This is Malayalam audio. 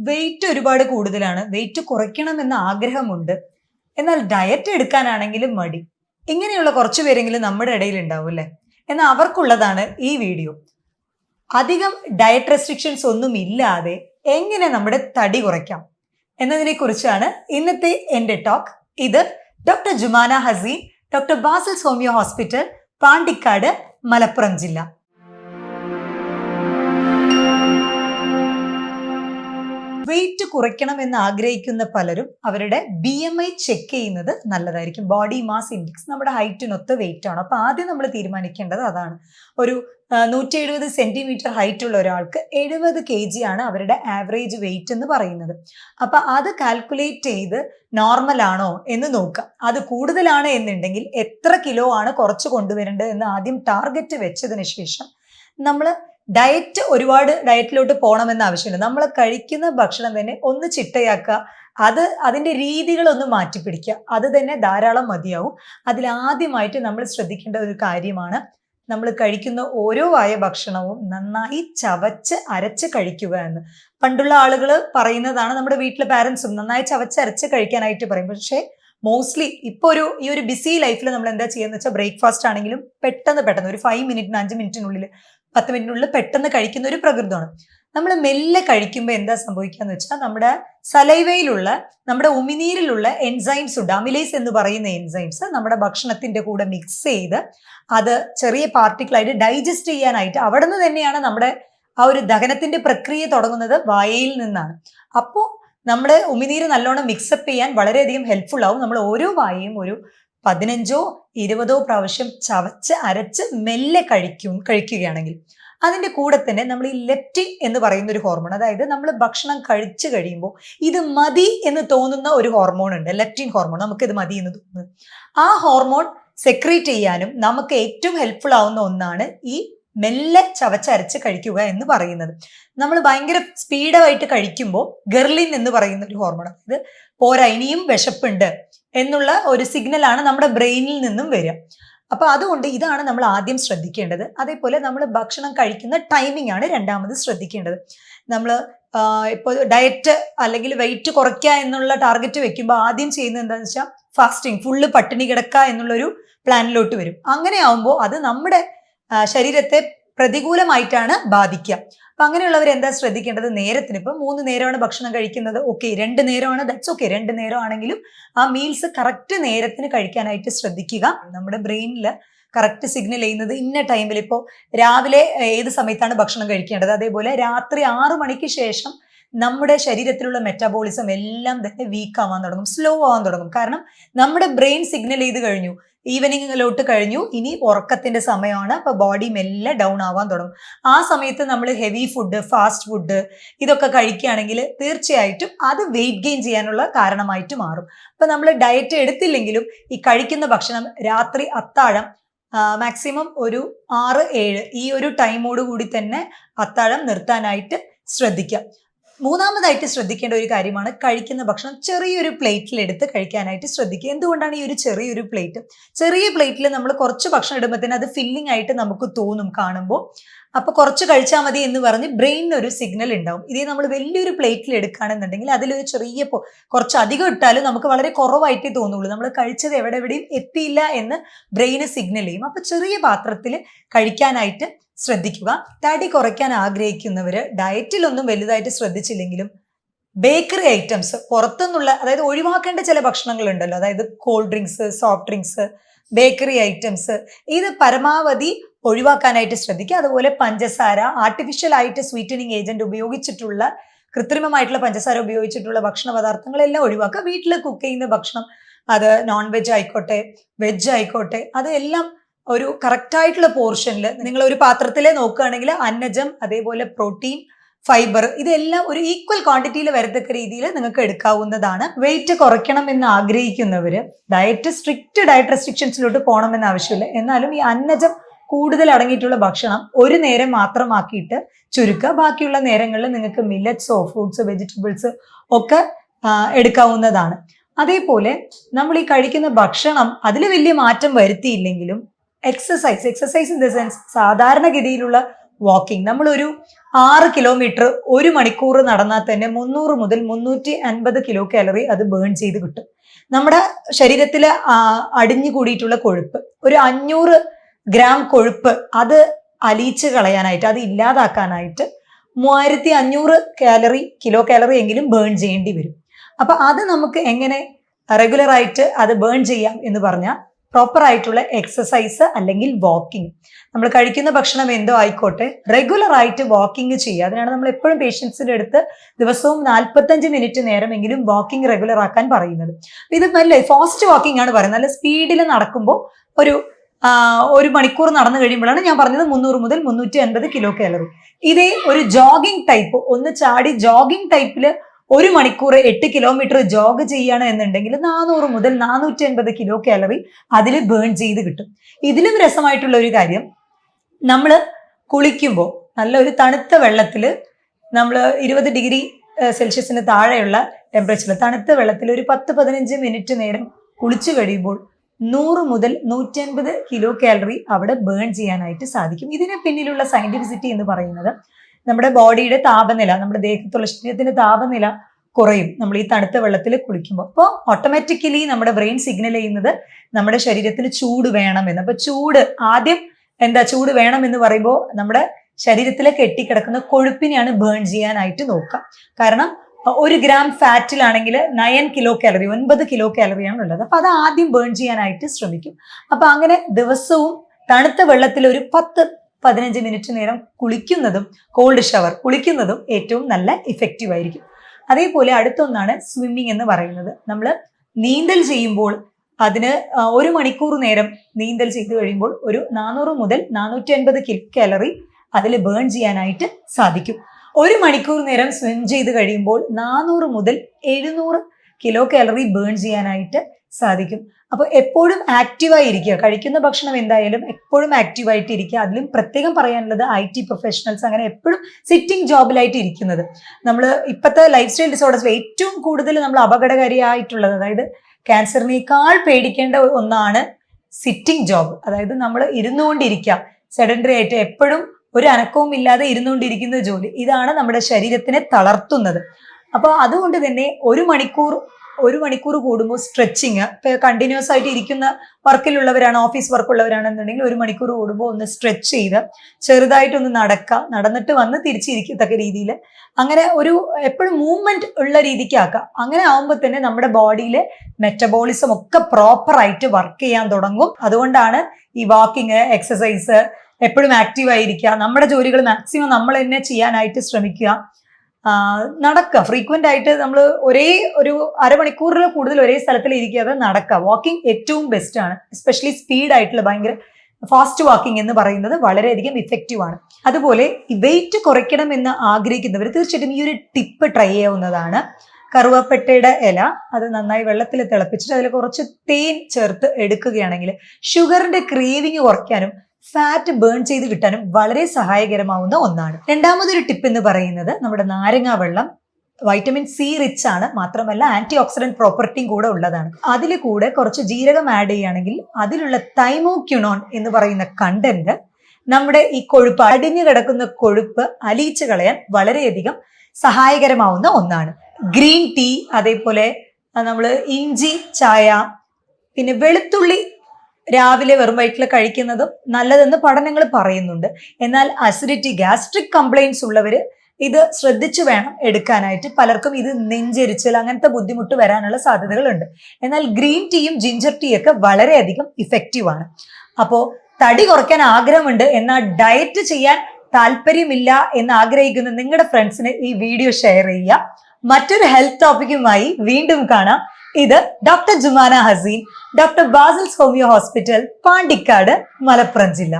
വെയിറ്റ് ഒരുപാട് കൂടുതലാണ്. വെയിറ്റ് കുറയ്ക്കണമെന്ന ആഗ്രഹമുണ്ട്. എന്നാൽ ഡയറ്റ് എടുക്കാനാണെങ്കിലും മടി. ഇങ്ങനെയുള്ള കുറച്ചു പേരെങ്കിലും നമ്മുടെ ഇടയിൽ ഉണ്ടാവും അല്ലേ? എന്നാൽ അവർക്കുള്ളതാണ് ഈ വീഡിയോ. അധികം ഡയറ്റ് റെസ്ട്രിക്ഷൻസ് ഒന്നും ഇല്ലാതെ എങ്ങനെ നമ്മുടെ തടി കുറയ്ക്കാം എന്നതിനെ കുറിച്ചാണ് ഇന്നത്തെ എന്റെ ടോക്ക് ഇത് doctor Jumana Haseen doctor Basil homeo hospital Pandikkad Malappuram ജില്ല. വെയിറ്റ് കുറയ്ക്കണമെന്ന് ആഗ്രഹിക്കുന്ന പലരും അവരുടെ ബി എം ഐ ചെക്ക് ചെയ്യുന്നത് നല്ലതായിരിക്കും. ബോഡി മാസ് ഇൻഡെക്സ് നമ്മുടെ ഹൈറ്റിനൊത്ത വെയിറ്റ് ആണ്. അപ്പൊ ആദ്യം നമ്മൾ തീരുമാനിക്കേണ്ടത് അതാണ്. ഒരു നൂറ്റി എഴുപത് സെന്റിമീറ്റർ ഹൈറ്റ് ഉള്ള ഒരാൾക്ക് എഴുപത് കെ ജി ആണ് അവരുടെ ആവറേജ് വെയിറ്റ് എന്ന് പറയുന്നത്. അപ്പൊ അത് കാൽക്കുലേറ്റ് ചെയ്ത് നോർമൽ ആണോ എന്ന് നോക്കുക. അത് കൂടുതലാണ് എന്നുണ്ടെങ്കിൽ എത്ര കിലോ ആണ് കുറച്ച് കൊണ്ടുവരേണ്ടത് എന്ന് ആദ്യം ടാർഗറ്റ് വെച്ചതിന് ശേഷം നമ്മൾ ഡയറ്റ് ഒരുപാട് ഡയറ്റിലോട്ട് പോകണമെന്ന് ആവശ്യമില്ല. നമ്മൾ കഴിക്കുന്ന ഭക്ഷണം തന്നെ ഒന്ന് ചിട്ടയാക്കുക. അത് അതിന്റെ രീതികളൊന്ന് മാറ്റിപ്പിടിക്കുക. അത് തന്നെ ധാരാളം മതിയാവും. അതിൽ ആദ്യമായിട്ട് നമ്മൾ ശ്രദ്ധിക്കേണ്ട ഒരു കാര്യമാണ് നമ്മൾ കഴിക്കുന്ന ഓരോ ആയ ഭക്ഷണവും നന്നായി ചവച്ച് അരച്ച് കഴിക്കുക എന്ന്. പണ്ടുള്ള ആളുകൾ പറയുന്നതാണ് നമ്മുടെ വീട്ടിലെ പാരൻസും നന്നായി ചവച്ച് അരച്ച് കഴിക്കാനായിട്ട് പറയും. പക്ഷേ മോസ്റ്റ്ലി ഇപ്പോൾ ഒരു ഈ ഒരു ബിസി ലൈഫിൽ നമ്മൾ എന്താ ചെയ്യുന്നത് വെച്ചാൽ ബ്രേക്ക്ഫാസ്റ്റ് ആണെങ്കിലും പെട്ടെന്ന് പെട്ടെന്ന് ഒരു ഫൈവ് മിനിറ്റിന് അഞ്ച് മിനിറ്റിനുള്ളിൽ പത്ത് മിനിറ്റിനുള്ളിൽ പെട്ടെന്ന് കഴിക്കുന്ന ഒരു പ്രകൃതമാണ്. നമ്മൾ മെല്ലെ കഴിക്കുമ്പോൾ എന്താ സംഭവിക്കുക എന്ന് വെച്ചാൽ നമ്മുടെ സലൈവയിലുള്ള നമ്മുടെ ഉമിനീരിലുള്ള എൻസൈംസ് ഉണ്ട് അമിലേസ് എന്ന് പറയുന്ന എൻസൈംസ് നമ്മുടെ ഭക്ഷണത്തിന്റെ കൂടെ മിക്സ് ചെയ്ത് അത് ചെറിയ പാർട്ടിക്കിളായിട്ട് ഡൈജസ്റ്റ് ചെയ്യാനായിട്ട് അവിടെ നിന്ന് തന്നെയാണ് നമ്മുടെ ആ ഒരു ദഹനത്തിന്റെ പ്രക്രിയ തുടങ്ങുന്നത് വായയിൽ നിന്നാണ്. അപ്പോൾ നമ്മുടെ ഉമിനീര് നല്ലോണം മിക്സപ്പ് ചെയ്യാൻ വളരെയധികം ഹെൽപ്ഫുൾ ആവും. നമ്മൾ ഓരോ വായയും ഒരു പതിനഞ്ചോ ഇരുപതോ പ്രാവശ്യം ചവച്ച് അരച്ച് മെല്ലെ കഴിക്കും കഴിക്കുകയാണെങ്കിൽ. അതിന്റെ കൂടെ തന്നെ നമ്മൾ ഈ ലെപ്റ്റിൻ എന്ന് പറയുന്ന ഒരു ഹോർമോൺ അതായത് നമ്മൾ ഭക്ഷണം കഴിച്ചു കഴിയുമ്പോൾ ഇത് മതി എന്ന് തോന്നുന്ന ഒരു ഹോർമോൺ ഉണ്ട് ലെപ്റ്റിൻ ഹോർമോൺ നമുക്കിത് മതി എന്ന് തോന്നുന്നത്. ആ ഹോർമോൺ സെക്രീറ്റ് ചെയ്യാനും നമുക്ക് ഏറ്റവും ഹെൽപ്ഫുൾ ആവുന്ന ഒന്നാണ് ഈ മെല്ലെ ചവച്ചരച്ച് കഴിക്കുക എന്ന് പറയുന്നത്. നമ്മൾ ഭയങ്കര സ്പീഡായിട്ട് കഴിക്കുമ്പോൾ ഗെർലിൻ എന്ന് പറയുന്ന ഒരു ഹോർമോൺ അതായത് പോരാ ഇനിയും വിശപ്പുണ്ട്. എന്നുള്ള ഒരു സിഗ്നലാണ് നമ്മുടെ ബ്രെയിനിൽ നിന്നും വരിക. അപ്പൊ അതുകൊണ്ട് ഇതാണ് നമ്മൾ ആദ്യം ശ്രദ്ധിക്കേണ്ടത്. അതേപോലെ നമ്മൾ ഭക്ഷണം കഴിക്കുന്ന ടൈമിംഗ് ആണ് രണ്ടാമത് ശ്രദ്ധിക്കേണ്ടത്. നമ്മൾ ഇപ്പോൾ ഡയറ്റ് അല്ലെങ്കിൽ വെയിറ്റ് കുറയ്ക്കുക എന്നുള്ള ടാർഗറ്റ് വെക്കുമ്പോൾ ആദ്യം ചെയ്യുന്നത് എന്താണെന്ന് വെച്ചാൽ ഫാസ്റ്റിംഗ് ഫുള്ള് പട്ടിണി കിടക്കുക എന്നുള്ളൊരു പ്ലാനിലോട്ട് വരും. അങ്ങനെ ആവുമ്പോൾ അത് നമ്മുടെ ശരീരത്തെ പ്രതികൂലമായിട്ടാണ് ബാധിക്കുക. അപ്പൊ അങ്ങനെയുള്ളവർ എന്താ ശ്രദ്ധിക്കേണ്ടത്? നേരത്തിന്. ഇപ്പം മൂന്ന് നേരമാണ് ഭക്ഷണം കഴിക്കുന്നത്. ഓക്കെ രണ്ട് നേരമാണ്. ദാറ്റ്സ് ഓക്കെ രണ്ട് നേരമാണെങ്കിലും ആ മീൽസ് കറക്റ്റ് നേരത്തിന് കഴിക്കാനായിട്ട് ശ്രദ്ധിക്കുക. നമ്മുടെ ബ്രെയിനിൽ കറക്റ്റ് സിഗ്നൽ ചെയ്യുന്നത് ഇന്ന ടൈമിൽ ഇപ്പോൾ രാവിലെ ഏത് സമയത്താണ് ഭക്ഷണം കഴിക്കേണ്ടത്? അതേപോലെ രാത്രി ആറു മണിക്ക് ശേഷം നമ്മുടെ ശരീരത്തിലുള്ള മെറ്റാബോളിസം എല്ലാം തന്നെ വീക്ക് ആവാൻ തുടങ്ങും സ്ലോ ആവാൻ തുടങ്ങും. കാരണം നമ്മുടെ ബ്രെയിൻ സിഗ്നൽ ചെയ്ത് കഴിഞ്ഞു. ഈവനിങ്ങിലോട്ട് കഴിഞ്ഞു. ഇനി ഉറക്കത്തിന്റെ സമയമാണ്. അപ്പൊ ബോഡി മെല്ലെ ഡൗൺ ആവാൻ തുടങ്ങും. ആ സമയത്ത് നമ്മൾ ഹെവി ഫുഡ് ഫാസ്റ്റ് ഫുഡ് ഇതൊക്കെ കഴിക്കുകയാണെങ്കിൽ തീർച്ചയായിട്ടും അത് വെയിറ്റ് ഗെയിൻ ചെയ്യാനുള്ള കാരണമായിട്ട് മാറും. അപ്പൊ നമ്മൾ ഡയറ്റ് എടുത്തില്ലെങ്കിലും ഈ കഴിക്കുന്ന ഭക്ഷണം രാത്രി അത്താഴം മാക്സിമം ഒരു ആറ് ഏഴ് ഈ ഒരു ടൈമോട് കൂടി തന്നെ അത്താഴം നിർത്താനായിട്ട് ശ്രദ്ധിക്കാം. മൂന്നാമതായിട്ട് ശ്രദ്ധിക്കേണ്ട ഒരു കാര്യമാണ് കഴിക്കുന്ന ഭക്ഷണം ചെറിയൊരു പ്ലേറ്റിൽ എടുത്ത് കഴിക്കാനായിട്ട് ശ്രദ്ധിക്കുക. എന്തുകൊണ്ടാണ് ഈ ഒരു ചെറിയൊരു പ്ലേറ്റ്? ചെറിയ പ്ലേറ്റിൽ നമ്മൾ കുറച്ച് ഭക്ഷണം ഇടുമ്പോൾ തന്നെ അത് ഫില്ലിംഗ് ആയിട്ട് നമുക്ക് തോന്നും കാണുമ്പോൾ. അപ്പൊ കുറച്ച് കഴിച്ചാൽ മതി എന്ന് പറഞ്ഞ് ബ്രെയിനിന് ഒരു സിഗ്നൽ ഉണ്ടാവും. ഇതേ നമ്മൾ വലിയൊരു പ്ലേറ്റിൽ എടുക്കുകയാണെന്നുണ്ടെങ്കിൽ അതിലൊരു ചെറിയ കുറച്ച് അധികം ഇട്ടാലും നമുക്ക് വളരെ കുറവായിട്ടേ തോന്നുള്ളൂ. നമ്മൾ കഴിച്ചത് എവിടെ എവിടെയും എത്തിയില്ല എന്ന് ബ്രെയിന് സിഗ്നൽ ചെയ്യും. അപ്പൊ ചെറിയ പാത്രത്തിൽ കഴിക്കാനായിട്ട് ശ്രദ്ധിക്കുക. തടി കുറയ്ക്കാൻ ആഗ്രഹിക്കുന്നവർ ഡയറ്റിലൊന്നും വലുതായിട്ട് ശ്രദ്ധിച്ചില്ലെങ്കിലും ബേക്കറി ഐറ്റംസ് പുറത്തുനിന്നുള്ള അതായത് ഒഴിവാക്കേണ്ട ചില ഭക്ഷണങ്ങളുണ്ടല്ലോ. അതായത് cold drinks soft drinks bakery items ഇത് പരമാവധി ഒഴിവാക്കാനായിട്ട് ശ്രദ്ധിക്കുക. അതുപോലെ പഞ്ചസാര ആർട്ടിഫിഷ്യൽ ആയിട്ട് സ്വീറ്റനിങ് ഏജന്റ് ഉപയോഗിച്ചിട്ടുള്ള കൃത്രിമമായിട്ടുള്ള പഞ്ചസാര ഉപയോഗിച്ചിട്ടുള്ള ഭക്ഷണ പദാർത്ഥങ്ങളെല്ലാം ഒഴിവാക്കുക. വീട്ടിൽ കുക്ക് ചെയ്യുന്ന ഭക്ഷണം അത് നോൺ വെജ് ആയിക്കോട്ടെ വെജ് ആയിക്കോട്ടെ അതെല്ലാം ഒരു കറക്റ്റ് ആയിട്ടുള്ള പോർഷനിൽ നിങ്ങൾ ഒരു പാത്രത്തിലെ നോക്കുകയാണെങ്കിൽ അന്നജം അതേപോലെ പ്രോട്ടീൻ ഫൈബർ ഇതെല്ലാം ഒരു ഈക്വൽ ക്വാണ്ടിറ്റിയിൽ വരത്തക്ക രീതിയിൽ നിങ്ങൾക്ക് എടുക്കാവുന്നതാണ്. വെയിറ്റ് കുറയ്ക്കണം എന്ന് ആഗ്രഹിക്കുന്നവർ ഡയറ്റ് സ്ട്രിക്റ്റ് ഡയറ്റ് റെസ്ട്രിക്ഷൻസിലോട്ട് പോകണമെന്ന് ആവശ്യമില്ല. എന്നാലും ഈ അന്നജം കൂടുതൽ അടങ്ങിയിട്ടുള്ള ഭക്ഷണം ഒരു നേരം മാത്രമാക്കിയിട്ട് ചുരുക്കുക. ബാക്കിയുള്ള നേരങ്ങളിൽ നിങ്ങൾക്ക് മില്ലറ്റ്സോ ഫ്രൂട്ട്സ് വെജിറ്റബിൾസ് ഒക്കെ എടുക്കാവുന്നതാണ്. അതേപോലെ നമ്മൾ ഈ കഴിക്കുന്ന ഭക്ഷണം അതിൽ വലിയ മാറ്റം വരുത്തിയില്ലെങ്കിലും exercise exercise in the sense സാധാരണഗതിയിലുള്ള walking നമ്മളൊരു ആറ് കിലോമീറ്റർ ഒരു മണിക്കൂർ നടന്നാൽ തന്നെ മുന്നൂറ് മുതൽ മുന്നൂറ്റി അൻപത് കിലോ കാലറി അത് ബേൺ ചെയ്ത് കിട്ടും. നമ്മുടെ ശരീരത്തിൽ അടിഞ്ഞു കൂടിയിട്ടുള്ള കൊഴുപ്പ് ഒരു അഞ്ഞൂറ് ഗ്രാം കൊഴുപ്പ് അത് അലിയിച്ച് കളയാനായിട്ട് അത് ഇല്ലാതാക്കാനായിട്ട് മൂവായിരത്തി അഞ്ഞൂറ് കാലറി കിലോ കാലറി എങ്കിലും ബേൺ ചെയ്യേണ്ടി വരും. അപ്പൊ അത് നമുക്ക് എങ്ങനെ റെഗുലറായിട്ട് അത് ബേൺ ചെയ്യാം എന്ന് പറഞ്ഞാൽ പ്രോപ്പർ ആയിട്ടുള്ള എക്സസൈസ് അല്ലെങ്കിൽ വാക്കിംഗ് നമ്മൾ കഴിക്കുന്ന ഭക്ഷണം എന്തോ ആയിക്കോട്ടെ റെഗുലർ ആയിട്ട് വാക്കിംഗ് ചെയ്യുക. അതിനാണ് നമ്മൾ എപ്പോഴും പേഷ്യൻസിന്റെ അടുത്ത് ദിവസവും നാൽപ്പത്തഞ്ച് മിനിറ്റ് നേരമെങ്കിലും വാക്കിംഗ് റെഗുലർ ആക്കാൻ പറയുന്നത്. ഇത് നല്ല ഫാസ്റ്റ് വാക്കിംഗ് ആണ് പറയുന്നത്. നല്ല സ്പീഡിൽ നടക്കുമ്പോൾ ഒരു ഒരു മണിക്കൂർ നടന്നു കഴിയുമ്പോഴാണ് ഞാൻ പറഞ്ഞത് മുന്നൂറ് മുതൽ മുന്നൂറ്റി അൻപത് കിലോ കാലറി ഇതേ ഒരു ജോഗിംഗ് ടൈപ്പ് ഒന്ന് ചാടി ജോഗിംഗ് ടൈപ്പിൽ ഒരു മണിക്കൂർ എട്ട് കിലോമീറ്റർ ജോഗ് ചെയ്യുകയാണ് എന്നുണ്ടെങ്കിൽ നാനൂറ് മുതൽ നാനൂറ്റി അൻപത് കിലോ കാലറി അതിൽ ബേൺ ചെയ്ത് കിട്ടും. ഇതിലും രസമായിട്ടുള്ള ഒരു കാര്യം നമ്മൾ കുളിക്കുമ്പോൾ നല്ല ഒരു തണുത്ത വെള്ളത്തിൽ നമ്മൾ ഇരുപത് ഡിഗ്രി സെൽഷ്യസിന് താഴെയുള്ള ടെമ്പറേച്ചറിൽ തണുത്ത വെള്ളത്തിൽ ഒരു പത്ത് പതിനഞ്ച് മിനിറ്റ് നേരം കുളിച്ചു കഴിയുമ്പോൾ നൂറ് മുതൽ നൂറ്റൻപത് കിലോ കാലറി അവിടെ ബേൺ ചെയ്യാനായിട്ട് സാധിക്കും. ഇതിന് പിന്നിലുള്ള സയന്റിഫിസിറ്റി എന്ന് പറയുന്നത് നമ്മുടെ ബോഡിയുടെ താപനില നമ്മുടെ ദേഹത്തുള്ള ശരീരത്തിന്റെ താപനില കുറയും. നമ്മൾ ഈ തണുത്ത വെള്ളത്തിൽ കുളിക്കുമ്പോൾ. അപ്പോൾ ഓട്ടോമാറ്റിക്കലി നമ്മുടെ ബ്രെയിൻ സിഗ്നൽ ചെയ്യുന്നത് നമ്മുടെ ശരീരത്തിന് ചൂട് വേണമെന്ന്. അപ്പൊ ചൂട് ആദ്യം എന്താ ചൂട് വേണം എന്ന് പറയുമ്പോൾ നമ്മുടെ ശരീരത്തിലെ കെട്ടിക്കിടക്കുന്ന കൊഴുപ്പിനെയാണ് ബേൺ ചെയ്യാനായിട്ട് നോക്കുക. കാരണം ഒരു ഗ്രാം ഫാറ്റിലാണെങ്കിൽ നയൻ കിലോ കാലറി ഒൻപത് കിലോ കാലറിയാണ് ഉള്ളത്. അപ്പൊ അത് ആദ്യം ബേൺ ചെയ്യാനായിട്ട് ശ്രമിക്കും. അപ്പൊ അങ്ങനെ ദിവസവും തണുത്ത വെള്ളത്തിൽ ഒരു പത്ത് പതിനഞ്ച് മിനിറ്റ് നേരം കുളിക്കുന്നതും കോൾഡ് ഷവർ കുളിക്കുന്നതും ഏറ്റവും നല്ല ഇഫക്റ്റീവ് ആയിരിക്കും. അതേപോലെ അടുത്തൊന്നാണ് സ്വിമ്മിങ് എന്ന് പറയുന്നത്. നമ്മൾ നീന്തൽ ചെയ്യുമ്പോൾ അതിന് ഒരു മണിക്കൂർ നേരം നീന്തൽ ചെയ്തു കഴിയുമ്പോൾ ഒരു നാനൂറ് മുതൽ നാനൂറ്റി അൻപത് കിലോ കാലറി അതിൽ ബേൺ ചെയ്യാനായിട്ട് സാധിക്കും. ഒരു മണിക്കൂർ നേരം സ്വിം ചെയ്ത് കഴിയുമ്പോൾ നാനൂറ് മുതൽ എഴുന്നൂറ് കിലോ കാലറി ബേൺ ചെയ്യാനായിട്ട് സാധിക്കും. അപ്പോൾ എപ്പോഴും ആക്റ്റീവായി ഇരിക്കുക കഴിക്കുന്ന ഭക്ഷണം എന്തായാലും എപ്പോഴും ആക്റ്റീവായിട്ട് ഇരിക്കുക അതിലും പ്രത്യേകം പറയാനുള്ളത് ഐ ടി പ്രൊഫഷണൽസ് അങ്ങനെ എപ്പോഴും സിറ്റിംഗ് ജോബിലായിട്ട് ഇരിക്കുന്നത്. നമ്മൾ ഇപ്പോഴത്തെ ലൈഫ് സ്റ്റൈൽ ഡിസോർഡേഴ്സിൽ ഏറ്റവും കൂടുതൽ നമ്മൾ അപകടകാരിയായിട്ടുള്ളത് അതായത് ക്യാൻസറിനേക്കാൾ പേടിക്കേണ്ട ഒന്നാണ് സിറ്റിംഗ് ജോബ് അതായത് നമ്മൾ ഇരുന്നുകൊണ്ടിരിക്കുക. സെഡൻഡറി ആയിട്ട് എപ്പോഴും ഒരു അനക്കവും ഇല്ലാതെ ഇരുന്നുകൊണ്ടിരിക്കുന്ന ജോലി. ഇതാണ് നമ്മുടെ ശരീരത്തിനെ തളർത്തുന്നത്. അപ്പോൾ അതുകൊണ്ട് തന്നെ ഒരു മണിക്കൂർ ഒരു മണിക്കൂർ കൂടുമ്പോൾ സ്ട്രെച്ചിങ് കണ്ടിന്യൂസ് ആയിട്ട് ഇരിക്കുന്ന വർക്കിലുള്ളവരാണ് ഓഫീസ് വർക്ക് ഉള്ളവരാണെന്നുണ്ടെങ്കിൽ ഒരു മണിക്കൂർ കൂടുമ്പോൾ ഒന്ന് സ്ട്രെച്ച് ചെയ്ത് ചെറുതായിട്ടൊന്ന് നടക്കുക നടന്നിട്ട് വന്ന് തിരിച്ചിരിക്കത്തക്ക രീതിയിൽ അങ്ങനെ ഒരു എപ്പോഴും മൂവ്മെന്റ് ഉള്ള രീതിക്ക് ആക്കുക അങ്ങനെ ആകുമ്പോൾ തന്നെ നമ്മുടെ ബോഡിയിലെ മെറ്റബോളിസം ഒക്കെ പ്രോപ്പറായിട്ട് വർക്ക് ചെയ്യാൻ തുടങ്ങും. അതുകൊണ്ടാണ് ഈ വാക്കിങ് എക്സസൈസ് എപ്പോഴും ആക്റ്റീവ് ആയിരിക്കുക. നമ്മുടെ ജോലികൾ മാക്സിമം നമ്മൾ തന്നെ ചെയ്യാനായിട്ട് ശ്രമിക്കുക. നടക്കുക ഫ്രീക്വന്റ് ആയിട്ട് നമ്മൾ ഒരേ ഒരു അരമണിക്കൂറിൽ കൂടുതൽ ഒരേ സ്ഥലത്തിൽ ഇരിക്കാതെ നടക്കുക വാക്കിംഗ് ഏറ്റവും ബെസ്റ്റ് ആണ്. എസ്പെഷ്യലി സ്പീഡ് ആയിട്ടുള്ള ഭയങ്കര ഫാസ്റ്റ് വാക്കിംഗ് എന്ന് പറയുന്നത് വളരെയധികം ഇഫക്റ്റീവ് ആണ്. അതുപോലെ വെയിറ്റ് കുറയ്ക്കണം എന്ന് ആഗ്രഹിക്കുന്നവർ തീർച്ചയായിട്ടും ഈ ഒരു ടിപ്പ് ട്രൈ ചെയ്യാവുന്നതാണ്. കറുവപ്പട്ടയുടെ ഇല അത് നന്നായി വെള്ളത്തിൽ തിളപ്പിച്ചിട്ട് അതിൽ കുറച്ച് തേൻ ചേർത്ത് എടുക്കുകയാണെങ്കിൽ ഷുഗറിന്റെ ക്രീവിങ് കുറയ്ക്കാനും ഫാറ്റ് ബേൺ ചെയ്ത് കിട്ടാനും വളരെ സഹായകരമാവുന്ന ഒന്നാണ്. രണ്ടാമതൊരു ടിപ്പ് എന്ന് പറയുന്നത് നമ്മുടെ നാരങ്ങാ വെള്ളം വൈറ്റമിൻ സി റിച്ച് ആണ് മാത്രമല്ല ആന്റി ഓക്സിഡന്റ് പ്രോപ്പർട്ടിയും കൂടെ ഉള്ളതാണ്. അതിൽ കൂടെ കുറച്ച് ജീരകം ആഡ് ചെയ്യുകയാണെങ്കിൽ അതിലുള്ള തൈമോക്യുണോൺ എന്ന് പറയുന്ന കണ്ടന്റ് നമ്മുടെ ഈ കൊഴുപ്പ് അടിഞ്ഞു കിടക്കുന്ന കൊഴുപ്പ് അലിയിച്ചു കളയാൻ വളരെയധികം സഹായകരമാവുന്ന ഒന്നാണ്. ഗ്രീൻ ടീ അതേപോലെ നമ്മൾ ഇഞ്ചി ചായ പിന്നെ വെളുത്തുള്ളി രാവിലെ വെറും വയറ്റിൽ കഴിക്കുന്നതും നല്ലതെന്ന് പഠനങ്ങൾ പറയുന്നുണ്ട്. എന്നാൽ അസിഡിറ്റി ഗ്യാസ്ട്രിക് കംപ്ലൈൻസ് ഉള്ളവർ ഇത് ശ്രദ്ധിച്ചു വേണം എടുക്കാനായിട്ട്. പലർക്കും ഇത് നെഞ്ചരിച്ചൽ അങ്ങനത്തെ ബുദ്ധിമുട്ട് വരാനുള്ള സാധ്യതകളുണ്ട്. എന്നാൽ ഗ്രീൻ ടീയും ജിഞ്ചർ ടീയൊക്കെ വളരെയധികം ഇഫക്റ്റീവ് ആണ്. അപ്പോൾ തടി കുറയ്ക്കാൻ ആഗ്രഹമുണ്ട് എന്നാൽ ഡയറ്റ് ചെയ്യാൻ താല്പര്യമില്ല എന്ന് ആഗ്രഹിക്കുന്ന നിങ്ങളുടെ ഫ്രണ്ട്സിന് ഈ വീഡിയോ ഷെയർ ചെയ്യുക മറ്റൊരു ഹെൽത്ത് ടോപ്പിക്കുമായി വീണ്ടും കാണാം. ഇത് doctor Jumana Haseen doctor Basil's homeo hospital Pandikkad Malappuram ജില്ല.